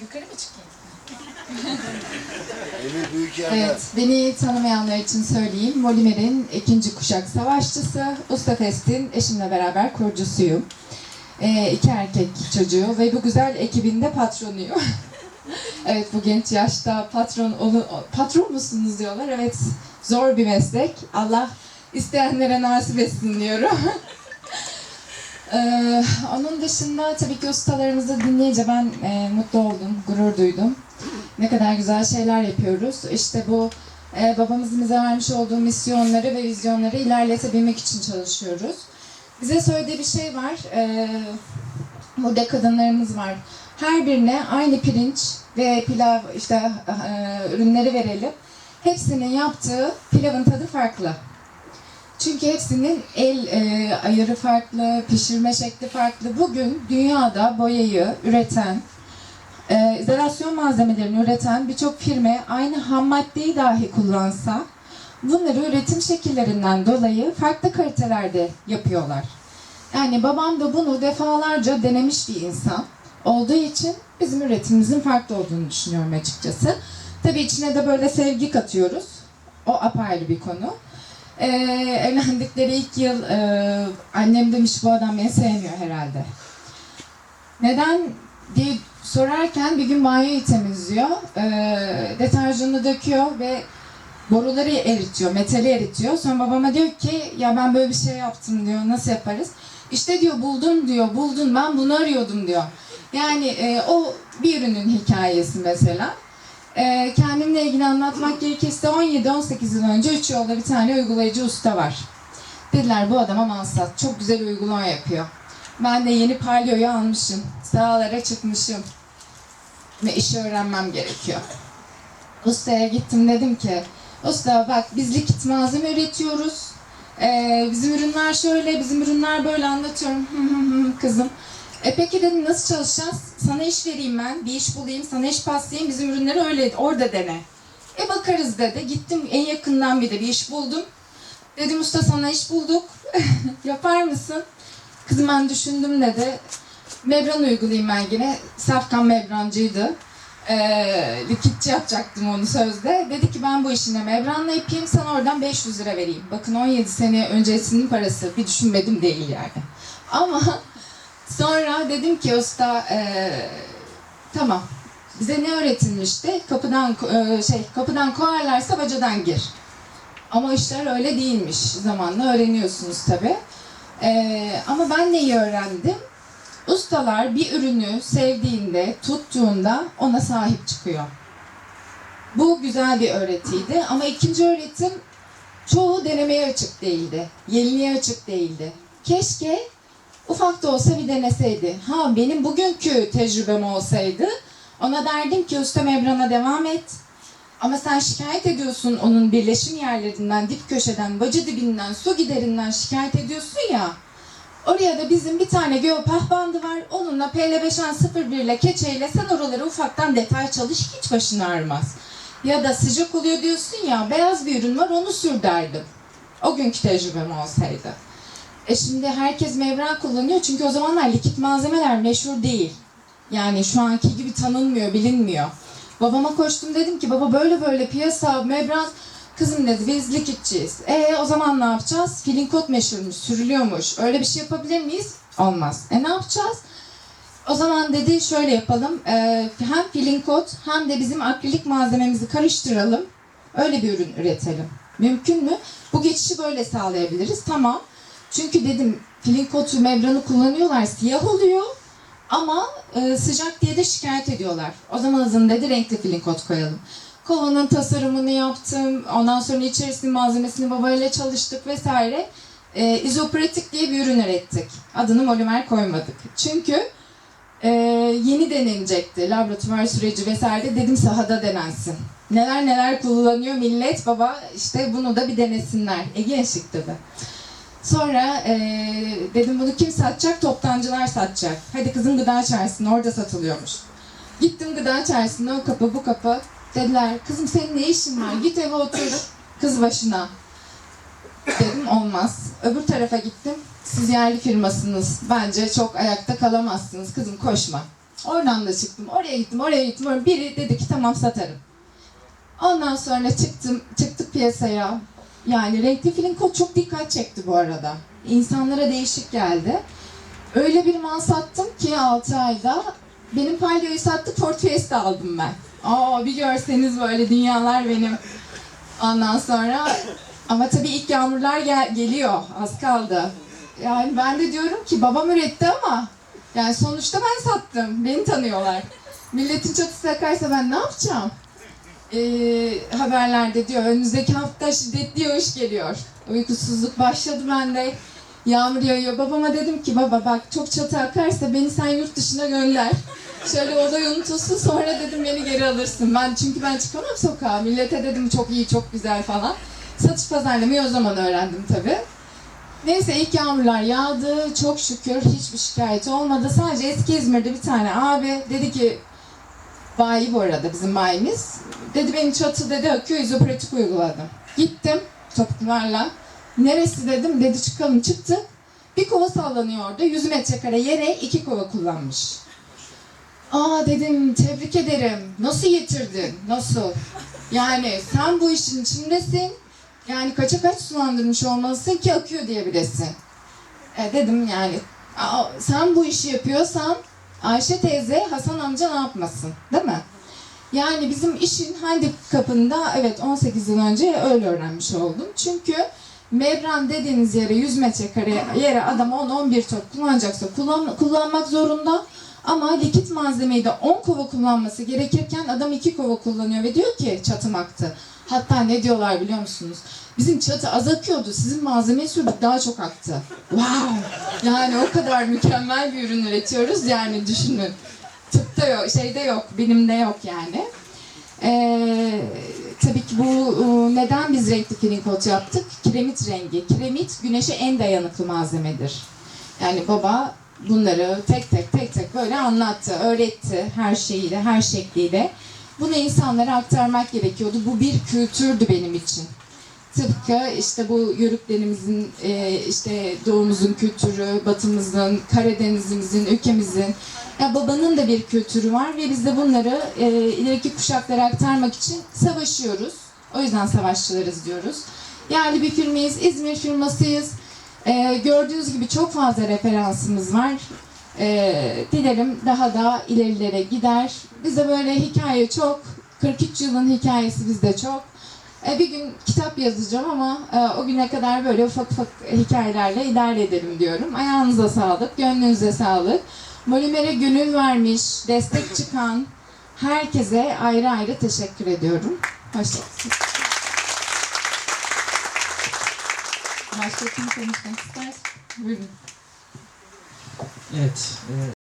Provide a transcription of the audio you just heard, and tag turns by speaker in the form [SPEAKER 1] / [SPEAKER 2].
[SPEAKER 1] Yukarı mı çıkayım?
[SPEAKER 2] Büyük yerden.
[SPEAKER 3] Evet, beni tanımayanlar için söyleyeyim. Molimer'in ikinci kuşak savaşçısı, Usta Fest'in eşimle beraber kurucusuyum. Ee, iki erkek çocuğu ve bu güzel ekibin de patronuyum. evet, bu genç yaşta patron onu, patron musunuz diyorlar. Evet, zor bir meslek. Allah isteyenlere nasip etsin diyorum. Ee, onun dışında tabii ki ustalarımızı dinleyince ben e, mutlu oldum, gurur duydum. Ne kadar güzel şeyler yapıyoruz. İşte bu e, babamızın bize vermiş olduğu misyonları ve vizyonları ilerletebilmek için çalışıyoruz. Bize söylediği bir şey var. E, burada kadınlarımız var. Her birine aynı pirinç ve pilav işte e, ürünleri verelim. Hepsinin yaptığı pilavın tadı farklı. Çünkü hepsinin el e, ayarı farklı, pişirme şekli farklı. Bugün dünyada boyayı üreten, e, izolasyon malzemelerini üreten birçok firma aynı ham maddeyi dahi kullansa bunları üretim şekillerinden dolayı farklı kalitelerde yapıyorlar. Yani babam da bunu defalarca denemiş bir insan olduğu için bizim üretimimizin farklı olduğunu düşünüyorum açıkçası. Tabii içine de böyle sevgi katıyoruz. O apayrı bir konu. Ee, evlendikleri ilk yıl e, annem demiş bu adam beni sevmiyor herhalde. Neden diye sorarken bir gün banyoyu temizliyor. Ee, deterjanı döküyor ve boruları eritiyor, metali eritiyor. Sonra babama diyor ki ya ben böyle bir şey yaptım diyor. Nasıl yaparız? İşte diyor buldum diyor. Buldun ben bunu arıyordum diyor. Yani e, o bir ürünün hikayesi mesela. E, kendimle ilgili anlatmak gerekirse 17-18 yıl önce üç yolda bir tane uygulayıcı usta var. Dediler bu adama mansat. Çok güzel uygulama yapıyor. Ben de yeni palyoyu almışım. Sahalara çıkmışım. Ve işi öğrenmem gerekiyor. Ustaya gittim dedim ki Usta bak biz likit malzeme üretiyoruz. Ee, bizim ürünler şöyle, bizim ürünler böyle anlatıyorum. Kızım. E peki dedim nasıl çalışacağız? Sana iş vereyim ben, bir iş bulayım, sana iş paslayayım, bizim ürünleri öyle orada dene. E bakarız dedi. Gittim en yakından bir de bir iş buldum. Dedim usta sana iş bulduk. Yapar mısın? Kızım ben düşündüm dedi. Membran uygulayayım ben yine. Safkan membrancıydı. Ee, likitçi yapacaktım onu sözde. Dedi ki ben bu işini membranla yapayım sana oradan 500 lira vereyim. Bakın 17 sene öncesinin parası. Bir düşünmedim değil yani. Ama sonra dedim ki usta ee, tamam bize ne öğretilmişti? Kapıdan e, şey kapıdan kovarlarsa bacadan gir. Ama işler öyle değilmiş. Zamanla öğreniyorsunuz tabi. ama ben neyi öğrendim? Ustalar bir ürünü sevdiğinde, tuttuğunda ona sahip çıkıyor. Bu güzel bir öğretiydi ama ikinci öğretim çoğu denemeye açık değildi. Yeniliğe açık değildi. Keşke ufak da olsa bir deneseydi. Ha benim bugünkü tecrübem olsaydı ona derdim ki usta membrana devam et. Ama sen şikayet ediyorsun onun birleşim yerlerinden, dip köşeden, bacı dibinden, su giderinden şikayet ediyorsun ya. Oraya da bizim bir tane geopah bandı var. Onunla PL5N01 ile keçeyle sen oraları ufaktan detay çalış hiç başın ağrımaz. Ya da sıcak oluyor diyorsun ya beyaz bir ürün var onu sür derdim. O günkü tecrübem olsaydı. E şimdi herkes membran kullanıyor çünkü o zamanlar likit malzemeler meşhur değil. Yani şu anki gibi tanınmıyor, bilinmiyor. Babama koştum dedim ki baba böyle böyle piyasa, membran Kızım dedi biz likitçiyiz. E o zaman ne yapacağız? Filin kot meşhurmuş, sürülüyormuş. Öyle bir şey yapabilir miyiz? Olmaz. E ne yapacağız? O zaman dedi şöyle yapalım. E, hem filin kot hem de bizim akrilik malzememizi karıştıralım. Öyle bir ürün üretelim. Mümkün mü? Bu geçişi böyle sağlayabiliriz. Tamam. Çünkü dedim filin kotu membranı kullanıyorlar. Siyah oluyor. Ama e, sıcak diye de şikayet ediyorlar. O zaman hızın dedi renkli filin kot koyalım. Kovanın tasarımını yaptım. Ondan sonra içerisinde malzemesini babayla çalıştık vesaire. E, izopratik diye bir ürün ürettik. Adını polimer koymadık. Çünkü e, yeni denenecekti. Laboratuvar süreci vesaire. Dedim sahada denensin. Neler neler kullanıyor millet baba işte bunu da bir denesinler. E gençlik tabii. Sonra e, dedim bunu kim satacak? Toptancılar satacak. Hadi kızım gıda çarşısına orada satılıyormuş. Gittim gıda çarşısına o kapı bu kapı. Dediler kızım senin ne işin var? Git eve otur kız başına. Dedim olmaz. Öbür tarafa gittim. Siz yerli firmasınız. Bence çok ayakta kalamazsınız. Kızım koşma. Oradan da çıktım. Oraya gittim, oraya gittim. Oraya. Biri dedi ki tamam satarım. Ondan sonra çıktım, çıktık piyasaya. Yani renkli film kod çok dikkat çekti bu arada. İnsanlara değişik geldi. Öyle bir mal sattım ki 6 ayda benim palyoyu sattık, Ford Fiesta aldım ben. Aa bir görseniz böyle dünyalar benim. Ondan sonra ama tabii ilk yağmurlar gel- geliyor, az kaldı. Yani ben de diyorum ki babam üretti ama yani sonuçta ben sattım, beni tanıyorlar. Milletin çatısı yakarsa ben ne yapacağım? Ee, haberlerde diyor önümüzdeki hafta şiddetli yağış geliyor. Uykusuzluk başladı bende. Yağmur yağıyor. Babama dedim ki baba bak çok çatı akarsa beni sen yurt dışına gönder. Şöyle olay unutulsun sonra dedim beni geri alırsın. Ben çünkü ben çıkamam sokağa. Millete dedim çok iyi çok güzel falan. Satış pazarlamayı o zaman öğrendim tabii. Neyse ilk yağmurlar yağdı. Çok şükür hiçbir şikayet olmadı. Sadece eski İzmir'de bir tane abi dedi ki bayi bu arada bizim bayimiz. Dedi benim çatı dedi akıyor izopratik uyguladım. Gittim topuklarla. Neresi dedim dedi çıkalım çıktı. Bir kova sallanıyor orada. 100 metrekare yere iki kova kullanmış. Aa dedim tebrik ederim. Nasıl getirdin? Nasıl? Yani sen bu işin içindesin. Yani kaça kaç sulandırmış olmalısın ki akıyor diyebilesin. E dedim yani sen bu işi yapıyorsan Ayşe teyze Hasan amca ne yapmasın değil mi? Yani bizim işin handikapında evet 18 yıl önce öyle öğrenmiş oldum. Çünkü membran dediğiniz yere 100 metrekare yere adam 10-11 top kullanacaksa kullan, kullanmak zorunda. Ama likit malzemeyi de 10 kova kullanması gerekirken adam 2 kova kullanıyor ve diyor ki çatım aktı. Hatta ne diyorlar biliyor musunuz? Bizim çatı az akıyordu. Sizin malzemeyi sürdük daha çok aktı. Wow! Yani o kadar mükemmel bir ürün üretiyoruz yani düşünün. Tıpta yok, şeyde yok, bilimde yok yani. Ee, tabii ki bu e, neden biz renkli coat yaptık? Kiremit rengi. Kiremit güneşe en dayanıklı malzemedir. Yani baba bunları tek tek böyle anlattı, öğretti her şeyiyle, her şekliyle. Bunu insanlara aktarmak gerekiyordu. Bu bir kültürdü benim için. Tıpkı işte bu yörüklerimizin, e, işte doğumuzun kültürü, batımızın, Karadenizimizin, ülkemizin. Ya babanın da bir kültürü var ve biz de bunları e, ileriki kuşaklara aktarmak için savaşıyoruz. O yüzden savaşçılarız diyoruz. Yerli bir firmayız, İzmir firmasıyız. E, gördüğünüz gibi çok fazla referansımız var. E, dilerim daha da ilerilere gider. Bize böyle hikaye çok. 43 yılın hikayesi bizde çok. E, bir gün kitap yazacağım ama e, o güne kadar böyle ufak ufak hikayelerle ilerleyelim diyorum. Ayağınıza sağlık, gönlünüze sağlık. Molimere gönül vermiş, destek çıkan herkese ayrı ayrı teşekkür ediyorum. Hoşçakalın. Başka kim konuşmak ister? Buyurun.
[SPEAKER 1] Evet,